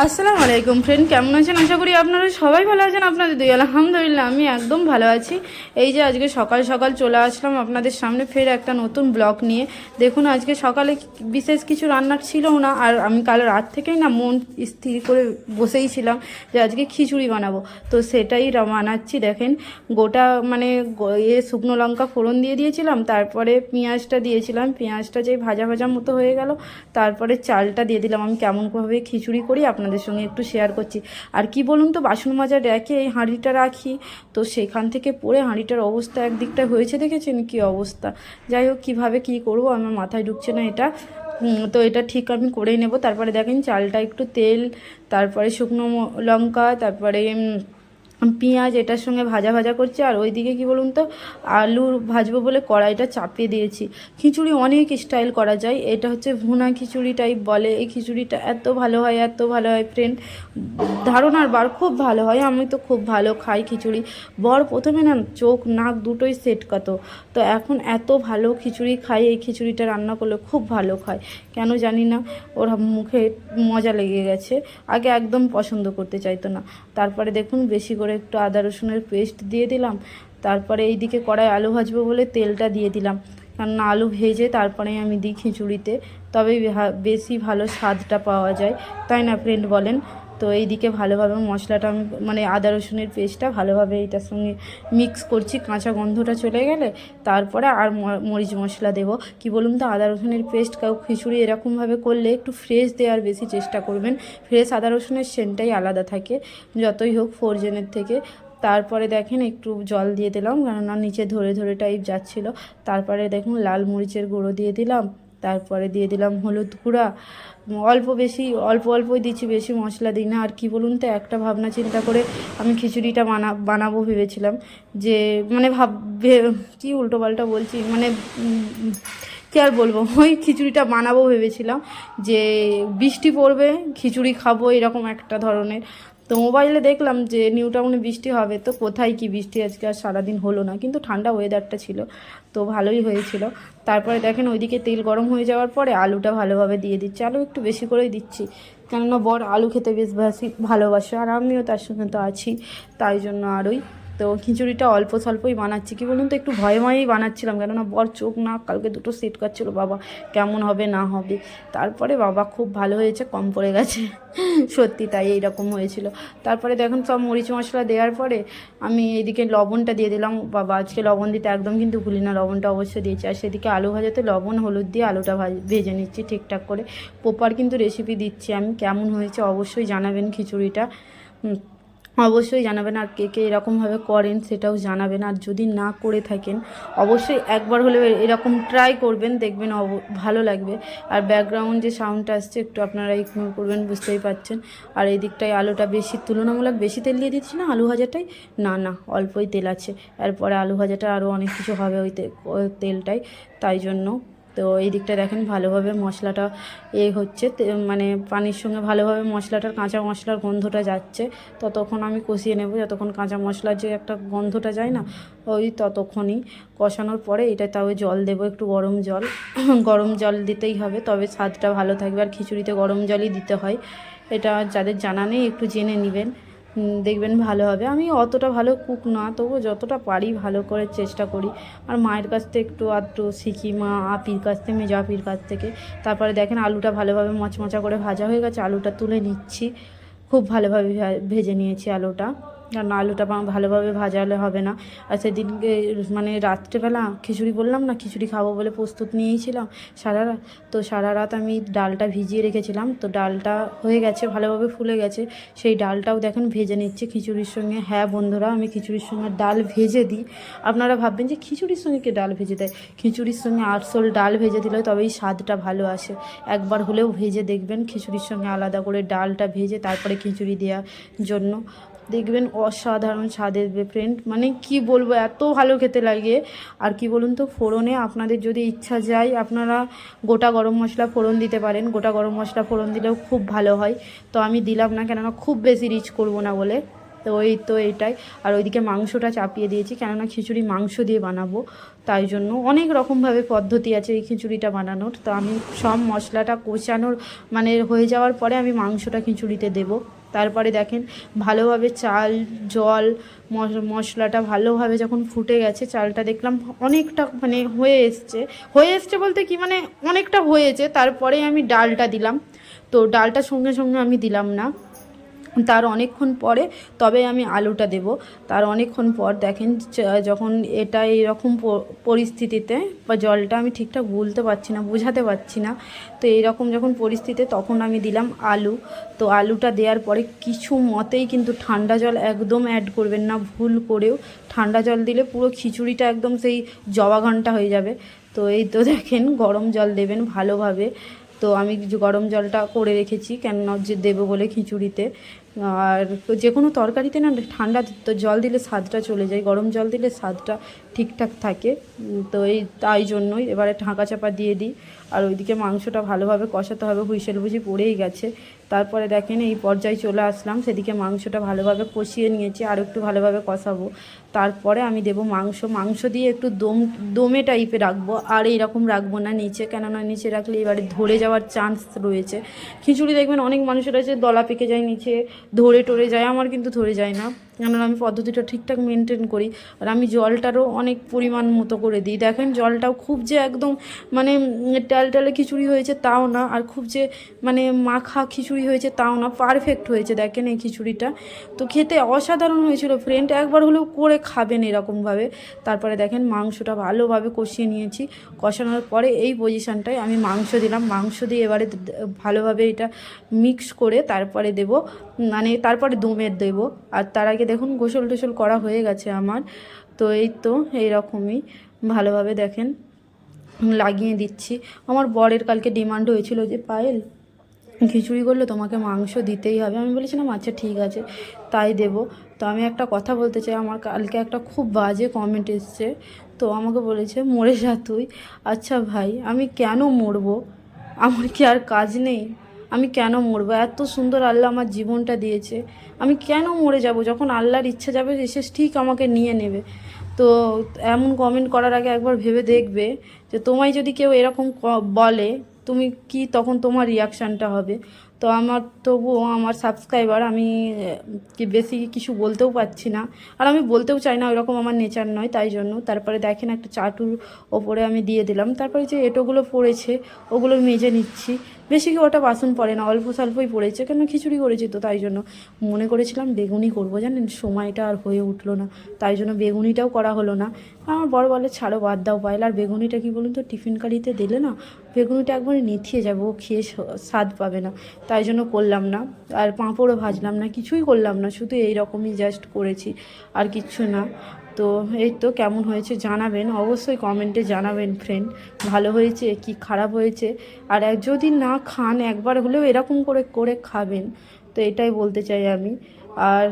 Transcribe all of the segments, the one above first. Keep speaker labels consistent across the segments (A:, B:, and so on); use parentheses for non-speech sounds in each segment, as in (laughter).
A: আসসালামু আলাইকুম ফ্রেন্ড কেমন আছেন? আশা করি আপনারা সবাই ভালো আছেন। আপনাদের দুই, আলহামদুলিল্লাহ, আমি একদম ভালো আছি। এই যে আজকে সকাল সকাল চলে আসলাম আপনাদের সামনে ফের একটা নতুন ব্লগ নিয়ে। দেখুন, আজকে সকালে বিশেষ কিছু রান্নার ছিল না, আর আমি কাল রাত থেকেই না মন স্থির করে বসেই ছিলাম যে আজকে খিচুড়ি বানাবো। তো সেটাই বানাচ্ছি, দেখেন, গোটা মানে এ শুকনো লঙ্কা ফোড়ন দিয়ে দিয়েছিলাম, তারপরে পেঁয়াজটা দিয়েছিলাম। পেঁয়াজটা যেই ভাজা ভাজা মতো হয়ে গেল, তারপরে চালটা দিয়ে দিলাম। আমি কেমনভাবে খিচুড়ি করি আপনাদের সঙ্গে একটু শেয়ার করছি। আর কি বলুন তো বাসন মাজার রেখে এই হাঁড়িটা রাখি, তো সেখান থেকে পরে হাঁড়িটার অবস্থা একদিকটা হয়েছে দেখেছেন? কি অবস্থা? যাই হোক, কীভাবে কী করব, আমার মাথায় ঢুকছে না এটা। তো এটা ঠিক আমি করেই নেব। তারপরে দেখেন, চালটা একটু তেল, তারপরে শুকনো লঙ্কা, তারপরে পেঁয়াজ এটার সঙ্গে ভাজা ভাজা করছি, আর ওইদিকে কি বলুন তো, আলু ভাজবো বলে কড়াইটা চাপিয়ে দিয়েছি। খিচুড়ি অনেক স্টাইল করা যায়, এটা হচ্ছে ভুনা খিচুড়ি টাইপ বলে, এই খিচুড়িটা এত ভালো হয়, এত ভালো হয় ফ্রেন্ড ধারণার বার খুব ভালো হয়, আমি তো খুব ভালো খাই খিচুড়ি। বর প্রথমে না চোখ নাক দুটোই সেট কত, তো এখন এত ভালো খিচুড়ি খাই এই খিচুড়িটা রান্না করলে খুব ভালো খায়। কেন জানি না, ওর মুখে মজা লেগে গেছে, আগে একদম পছন্দ করতে চাইতো না। তারপরে দেখুন, বেশি করে একটু আদা রসুনের পেস্ট দিয়ে দিলাম। তারপরে এইদিকে কড়াই আলু ভাজবো বলে তেলটা দিয়ে দিলাম। কারণ আলু ভেজে তারপরে আমি দিই খিচুড়িতে। তবে বেশি ভালো স্বাদটা পাওয়া যায়। তাই না ফ্রেন্ড বলেন? তো এইদিকে ভালোভাবে মশলাটা আমি মানে আদা রসুনের পেস্টটা ভালোভাবে এটার সঙ্গে মিক্স করছি, কাঁচা গন্ধটা চলে গেলে তারপরে আর মরিচ মশলা দেবো। কি বলুন তো, আদা রসুনের পেস্ট কাউ খিচুড়ি এরকমভাবে করলে একটু ফ্রেশ দেওয়ার বেশি চেষ্টা করবেন। ফ্রেশ আদা রসুনের সেন্টটাই আলাদা থাকে, যতই হোক ফোরজেনের থেকে। তারপরে দেখেন একটু জল দিয়ে দিলাম, কেননা নিচে ধরে ধরে টাইপ যাচ্ছিল। তারপরে দেখুন লাল মরিচের গুঁড়ো দিয়ে দিলাম। তারপরে দিয়ে দিলাম হলুদ গুঁড়া। অল্প বেশি, অল্প অল্পই দিচ্ছি, বেশি মশলা দিই না। আর কি বলুন তো, একটা ভাবনা, চিন্তা করে আমি খিচুড়িটা বানা বানাবো ভেবেছিলাম যে মানে ভাব কি উল্টোপাল্টা বলছি মানে কি আর বলব, (laughs) ওই খিচুড়িটা বানাবো ভেবেছিলাম যে, বৃষ্টি পড়বে, খিচুড়ি খাব, এরকম একটা ধরনের। তো মোবাইলে দেখলাম যে, নিউ টাউনে বৃষ্টি হবে, তো কোথায় কি বৃষ্টি? আজকে আর সারাদিন হলো না। কিন্তু ঠান্ডা ওয়েদারটা ছিল। তো ভালোই হয়েছিল। তারপরে দেখেন ওইদিকে তেল গরম হয়ে যাওয়ার পরে আলুটা ভালোভাবে দিয়ে দিচ্ছি। আলু একটু বেশি করেই দিচ্ছি, কেননা বর আলু খেতে বেশ ভাসি ভালোবাসে, আর আমিও তার সঙ্গে তো আছি, তাই জন্য আরোই তো খিচুড়িটা অল্প স্বল্পই বানাচ্ছি। কি বলুন তো, একটু ভয় ভয়েই বানাচ্ছিলাম, কেননা বর চোখ না, কালকে দুটো সেট করছিল, বাবা কেমন হবে, না হবে। তারপরে বাবা খুব ভালো হয়েছে, কম পড়ে গেছে। (laughs) সত্যি তাই এইরকম হয়েছিল। তারপরে দেখুন সব মরিচ মশলা দেওয়ার পরে আমি এইদিকে লবণটা দিয়ে দিলাম। বাবা, আজকে লবণ দিতে একদম কিন্তু ভুলি না, লবণটা অবশ্যই দিয়েছি। আর সেদিকে আলু ভাজাতে লবণ, হলুদ দিয়ে আলুটা ভাজ নিচ্ছি ঠিকঠাক করে। পোপার কিন্তু রেসিপি দিচ্ছি আমি, কেমন হয়েছে অবশ্যই জানাবেন খিচুড়িটা। অবশ্যই জানাবেন আর কে কে এরকমভাবে করেন সেটাও জানাবেন। আর যদি না করে থাকেন, অবশ্যই একবার হলেও এরকম ট্রাই করবেন, দেখবেন অব- ভালো লাগবে। আর ব্যাকগ্রাউন্ড যে সাউন্ডটা আসছে, একটু আপনারা ইগনোর করবেন, বুঝতেই পারছেন। আর এই দিকটায় আলুটা বেশি, তুলনামূলক বেশি তেল দিয়ে দিচ্ছি না, আলু ভাজাটাই? না না, অল্পই তেল আছে। এরপরে আলু ভাজাটা আরও অনেক কিছু হবে ওই তেলটাই তাই জন্য তো এই দিকটা দেখেন ভালোভাবে মশলাটা এ হচ্ছে। মানে পানির সঙ্গে ভালোভাবে মশলাটার কাঁচা মশলার গন্ধটা যাচ্ছে। ততক্ষণ আমি কষিয়ে নেব। যতক্ষণ কাঁচা মশলার যে একটা গন্ধটা যায় না, ওই ততক্ষণই কষানোর পরে এটা তাও জল দেবো, একটু গরম জল। (clears throat) গরম জল দিতেই হবে, তবে স্বাদটা ভালো থাকবে। আর খিচুড়িতে গরম জলই দিতে হয়। এটা যাদের জানা নেই একটু জেনে নেবেন। দেখবেন ভালো হবে। আমি অতটা ভালো কুক না তবু যতটা পারি ভালো করে চেষ্টা করি। আর মায়ের কাছ থেকে একটু আধটু শিখি, মা আপির কাছ থেকে, মেজো আপির কাছ থেকে। তারপরে দেখেন আলুটা ভালোভাবে মচমচা করে ভাজা হয়ে গেছে, আলুটা তুলে নিচ্ছি। খুব ভালোভাবে ভেজে নিয়েছি আলুটা। কারণ আলুটা ভালোভাবে ভাজালে হবে না। আর সেদিনকে মানে রাত্রেবেলা খিচুড়ি বললাম না, খিচুড়ি খাব বলে প্রস্তুত নিয়েছিলাম সারা রাত তো সারা রাত আমি ডালটা ভিজিয়ে রেখেছিলাম। তো ডালটা হয়ে গেছে, ভালোভাবে ফুলে গেছে। সেই ডালটাও দেখেন ভেজে নিচ্ছে খিচুড়ির সঙ্গে। হ্যাঁ বন্ধুরা, আমি খিচুড়ির সঙ্গে ডাল ভেজে দিই। আপনারা ভাববেন যে খিচুড়ির সঙ্গে কে ডাল ভেজে দেয়? খিচুড়ির সঙ্গে আটশোল ডাল ভেজে দিলে তবেই স্বাদটা ভালো আসে। একবার হলেও ভেজে দেখবেন খিচুড়ির সঙ্গে আলাদা করে ডালটা ভেজে তারপরে খিচুড়ি দেওয়ার জন্য। দেখবেন অসাধারণ স্বাদের ফ্রেন্ড মানে কি বলব, এত ভালো খেতে লাগে। আর কি বলুন তো, ফোড়নে আপনাদের যদি ইচ্ছা যায়, আপনারা গোটা গরম মশলা ফোড়ন দিতে পারেন। গোটা গরম মশলা ফোড়ন দিলেও খুব ভালো হয়। তো আমি দিলাম না কেননা খুব বেশি রিচ করব না বলে। তো ওই তো এটাই। আর ওইদিকে মাংসটা চাপিয়ে দিয়েছি, কেননা খিচুড়ি মাংস দিয়ে বানাবো। তাই জন্য অনেক রকমভাবে পদ্ধতি আছে এই খিচুড়িটা বানানোর। তো আমি সব মশলাটা কষানোর মানে হয়ে যাওয়ার পরে আমি মাংসটা খিচুড়িতে দেবো। তারপরে দেখেন ভালোভাবে চাল, জল, মশ- মশলাটা ভালোভাবে যখন ফুটে গেছে, চালটা দেখলাম অনেকটা মানে হয়ে এসছে। হয়ে এসছে বলতে কি মানে অনেকটা হয়েছে, তারপরে আমি ডালটা দিলাম। তো ডালটা সঙ্গে সঙ্গে আমি দিলাম না। তার অনেকক্ষণ পরে তবে আমি আলুটা দেব। তার অনেকক্ষণ পর দেখেন যখন এটা এরকম পরিস্থিতিতে বা জলটা আমি ঠিকঠাক বলতে পারছি না, বোঝাতে পারছি না, তো এইরকম যখন পরিস্থিতি তখন আমি দিলাম আলু। তো আলুটা দেওয়ার পরে কিছু মতেই কিন্তু ঠান্ডা জল একদম অ্যাড করবেন না, ভুল করেও। ঠান্ডা জল দিলে পুরো খিচুড়িটা একদম সেই জবা ঘণ্টা হয়ে যাবে। তো এই তো দেখেন গরম জল দেবেন ভালোভাবে। তো আমি গরম জলটা করে রেখেছি, কেননা যে দেবো বলে খিচুড়িতে। আর যে কোনো তরকারিতে না ঠান্ডা জল দিলে স্বাদটা চলে যায়, গরম জল দিলে স্বাদটা ঠিকঠাক থাকে। তো এই তাই জন্যই এবারে ঢাকা চাপা দিয়ে দিই। আর ওইদিকে মাংসটা ভালোভাবে কষাতে হবে, হুইসেল বুঝি পড়েই গেছে। তারপরে দেখেন এই পর্যায়ে চলে আসলাম, সেদিকে মাংসটা ভালোভাবে কষিয়ে নিয়েছি, আর একটু ভালোভাবে কষাবো। তারপরে আমি দেব মাংস মাংস দিয়ে একটু দম, দমে টাইপে রাখব, আর এইরকম রাখব না নিচে, কেননা নিচে রাখলে এবারে ধরে যাওয়ার চান্স রয়েছে। খিচুড়ি দেখবেন অনেক মানুষের আছে, দলা পেকে যায় নিচে ধরে টরে যায়, আমার কিন্তু ধরে যায় না। কেননা আমি পদ্ধতিটা ঠিকঠাক মেনটেন করি আর আমি জলটারও অনেক পরিমাণ মতো করে দিই। দেখেন জলটাও খুব যে একদম মানে টাল টালে খিচুড়ি হয়েছে তাও না আর খুব যে মানে মাখা খিচুড়ি হয়েছে তাও না পারফেক্ট হয়েছে দেখেন এই খিচুড়িটা। তো খেতে অসাধারণ হয়েছিল ফ্রেন্ড একবার হলেও করে খাবেন এরকমভাবে। তারপরে দেখেন মাংসটা ভালোভাবে কষিয়ে নিয়েছি। কষানোর পরে এই পজিশানটায় আমি মাংস দিলাম। মাংস দিয়ে এবারে ভালোভাবে এটা মিক্স করে তারপরে দেব মানে তারপরে দমের দেব। আর তার আগে দেখুন, গোসল টোসল করা হয়ে গেছে আমার। তো এই তো, এইরকমই ভালোভাবে দেখেন, লাগিয়ে দিচ্ছি। আমার বরের কালকে ডিমান্ড হয়েছিল যে, পায়েল, খিচুড়ি করলে তোমাকে মাংস দিতেই হবে। আমি বলেছিলাম আচ্ছা ঠিক আছে, তাই দেব। তো আমি একটা কথা বলতে চাই, আমার কালকে একটা খুব বাজে কমেন্ট এসছে। তো আমাকে বলেছে, মরে যা তুই। আচ্ছা ভাই, আমি কেন মরবো? আমার কি আর কাজ নেই? আমি কেন মরবো? এত সুন্দর আল্লাহ আমার জীবনটা দিয়েছে। আমি কেন মরে যাব? যখন আল্লাহর ইচ্ছা যাবে এসে ঠিক আমাকে নিয়ে নেবে। তো এমন কমেন্ট করার আগে একবার ভেবে দেখবে যে, তোমায় যদি কেউ এরকম বলে, তুমি কি তখন তোমার রিয়াকশানটা হবে? তো আমার তবুও আমার সাবস্ক্রাইবার আমি কি বেশি কিছু বলতেও পারছি না। আর আমি বলতেও চাই না ওইরকম আমার নেচার নয়, তাই জন্য। তারপরে দেখেন একটা চাটুর ওপরে আমি দিয়ে দিলাম। তারপরে যে এটোগুলো পড়েছে, ওগুলো মেজে নিচ্ছি। বেশি কি ওটা বাসন পড়ে না, অল্প স্বল্পই পড়েছে কেন খিচুড়ি করেছি তো, তাই জন্য মনে করেছিলাম বেগুনি করব, জানেন? সময়টা আর হয়ে উঠল না, তাই জন্য বেগুনিটাও করা হলো না। আমার বড় বলে, ছাড়ো, বাদ দাও পাইল আর বেগুনিটা কি বলুন তো, টিফিন কারিতে দিলে না, বেগুনিটা একবারে নেথিয়ে যাবে, ও খেয়ে স্বাদ পাবে না, তাই জন্য করলাম না। আর পাঁপড়ও ভাজলাম না, কিছুই করলাম না, শুধু এই রকমই জাস্ট করেছি, আর কিচ্ছু না। তো এই তো কেমন হয়েছে জানাবেন, অবশ্যই কমেন্টে জানাবেন ফ্রেন্ড ভালো হয়েছে কি খারাপ হয়েছে? আর যদি না খান, একবার হলেও এরকম করে করে খাবেন, তো এটাই বলতে চাই আমি। আর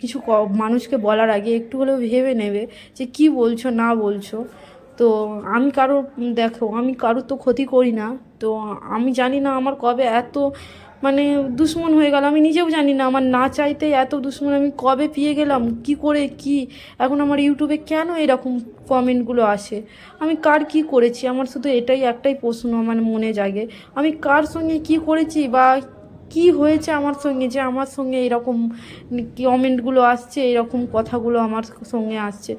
A: কিছু মানুষকে বলার আগে একটু হলেও ভেবে নেবে যে কি বলছো, না বলছো। তো আমি কারও, দেখো, আমি কারোর তো ক্ষতি করি না, তো আমি জানি না আমার কবে এত মানে দুশ্মন হয়ে গেল। আমি নিজেও জানি না, আমার না চাইতে এত দুশ্মন আমি কবে পেয়ে গেলাম, কি করে, কি? এখন আমার ইউটিউবে কেন এরকম কমেন্টগুলো আসে? আমি কার কি করেছি? আমার শুধু এটাই একটাই প্রশ্ন আমার মনে জাগে। আমি কার সঙ্গে কি করেছি বা কি হয়েছে আমার সঙ্গে যে আমার সঙ্গে এরকম কমেন্টগুলো আসছে, এরকম কথাগুলো আমার সঙ্গে আসছে।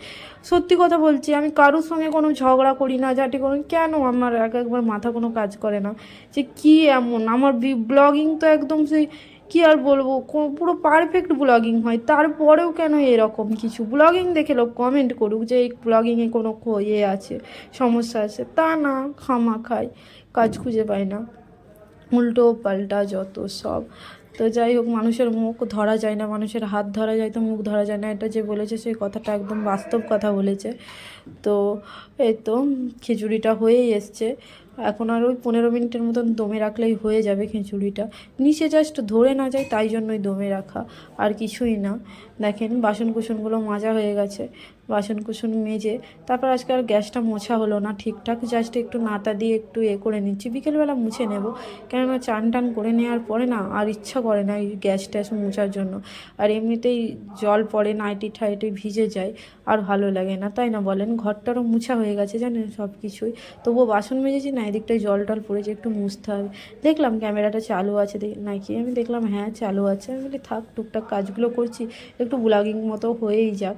A: সত্যি কথা বলছি, আমি কারোর সঙ্গে কোনো ঝগড়া করি না যাটি করি কেন আমার এক একবার মাথা কোনো কাজ করে না? যে কি এমন? আমার ব্লগিং তো একদম সেই কি আর বলব? পুরো পারফেক্ট ব্লগিং হয়। তারপরেও কেন এরকম কিছু? ব্লগিং দেখে লোক কমেন্ট করুক যে এই ব্লগিংয়ে কোনো ইয়ে আছে, সমস্যা আছে। তা না, খামা খায় কাজ খুঁজে পায় না। উল্টো পাল্টা যত সব। তো যাই হোক, মানুষের মুখ ধরা যায় না, মানুষের হাত ধরা যায় তো মুখ ধরা যায় না। এটা যে বলেছে, সেই কথাটা একদম বাস্তব কথা বলেছে। তো এই তো, খিচুড়িটা হয়েই এসছে। এখন আর ওই পনেরো মিনিটের মতন দমে রাখলেই হয়ে যাবে খিচুড়িটা। নিচে জাস্ট ধরে না যায়, তাই জন্যই দমে রাখা, আর কিছুই না। দেখেন বাসন কুসনগুলো মাজা হয়ে গেছে। বাসন কুসন মেজে, তারপর আজকে আর গ্যাসটা মোছা হলো না ঠিকঠাক জাস্ট একটু নাতা দিয়ে একটু এ করে নিচ্ছি, বিকেলবেলা মুছে নেব। কেননা চান টান করে নেওয়ার পরে না আর ইচ্ছা করে না এই গ্যাস ট্যাস মোছার জন্য। আর এমনিতেই জল পড়ে, নাইটি ঠাইটি ভিজে যায়, আর ভালো লাগে না, তাই না বলেন? ঘরটারও মুছা হয়ে গেছে জানেন সব কিছুই তবুও বাসন মেজেছি না, এদিকটায় জল টল পড়েছে, একটু মুছতে হবে। দেখলাম ক্যামেরাটা চালু আছে নাকি? আমি দেখলাম হ্যাঁ চালু আছে। আমি বলি, থাক, টুকটাক কাজগুলো করছি, একটু ব্লগিং মতো হয়েই যাক।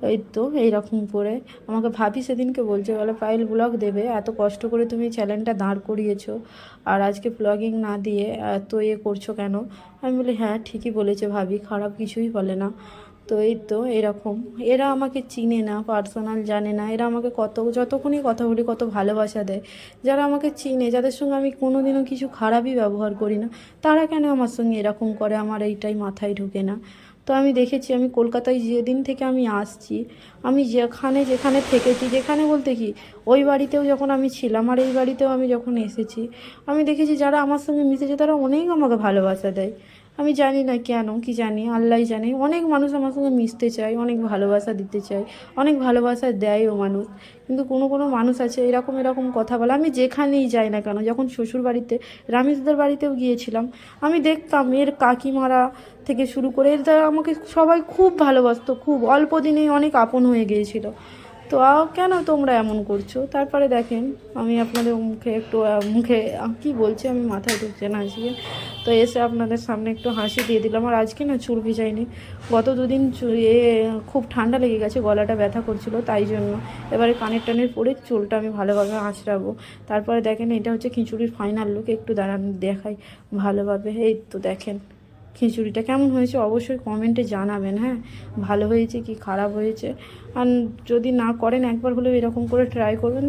A: এই তো, এইরকম করে। আমাকে ভাবি সেদিনকে বলছে, বলে পাইল ব্লগ দেবে, এত কষ্ট করে তুমি চ্যানেলটা দাঁড় করিয়েছো, আর আজকে ব্লগিং না দিয়ে এত ইয়ে করছ কেন? আমি বলি হ্যাঁ ঠিকই বলেছে ভাবি, খারাপ কিছুই বলে না। তো এই তো, এরকম। এরা আমাকে চিনে না, পার্সোনাল জানে না। এরা আমাকে কত, যতক্ষণই কথা বলি, কত ভালোবাসা দেয়। যারা আমাকে চিনে, যাদের সঙ্গে আমি কোনোদিনও কিছু খারাপই ব্যবহার করি না, তারা কেন আমার সঙ্গে এরকম করে? আমার এইটাই মাথায় ঢুকে না। তো আমি দেখেছি, আমি কলকাতায় যেদিন থেকে আমি আসছি, আমি যেখানে যেখানে থেকেছি, যেখানে বলতে কি, ওই বাড়িতেও যখন আমি ছিলাম আর এই বাড়িতেও আমি যখন এসেছি, আমি দেখেছি যারা আমার সঙ্গে মিশেছে তারা অনেক আমাকে ভালোবাসা দেয়। আমি জানি না কেন, কি জানি আল্লাহ জানে। অনেক মানুষ আমার সঙ্গে মিশতে চায়, অনেক ভালোবাসা দিতে চায়, অনেক ভালোবাসা দেয়ও মানুষ। কিন্তু কোনো কোনো মানুষ আছে, এরকম এরকম কথা বলে। আমি যেখানেই যাই না কেন, যখন শ্বশুর বাড়িতে রামেশদের বাড়িতেও গিয়েছিলাম, আমি দেখতাম এর কাকিমারা থেকে শুরু করে, এর দ্বারা আমাকে সবাই খুব ভালোবাসতো, খুব। অল্প দিনেই অনেক আপন হয়ে গিয়েছিল। তো কেন তোমরা এমন করছ? তারপরে দেখেন, আমি আপনাদের মুখে একটু মুখে কি বলছি আমি মাথায় ঢুকছে না আজকে। তো এসে আপনাদের সামনে একটু হাসি দিয়ে দিলাম। আর আজকে না চুল ভিজাইনি। গত দুদিন এ, খুব ঠান্ডা লেগে গেছে, গলাটা ব্যথা করছিল, তাই জন্য। এবারে কানের টানের পরে চুলটা আমি ভালোভাবে আঁচড়াবো। তারপরে দেখেন, এটা হচ্ছে খিচুড়ির ফাইনাল লুক একটু দাঁড়ান, দেখাই ভালোভাবে। এই তো দেখেন। খিচুড়িটা কেমন হয়েছে অবশ্যই কমেন্টে জানাবেন হ্যাঁ? ভালো হয়েছে কি খারাপ হয়েছে? আর যদি না করেন একবার হলেও এরকম করে ট্রাই করবেন।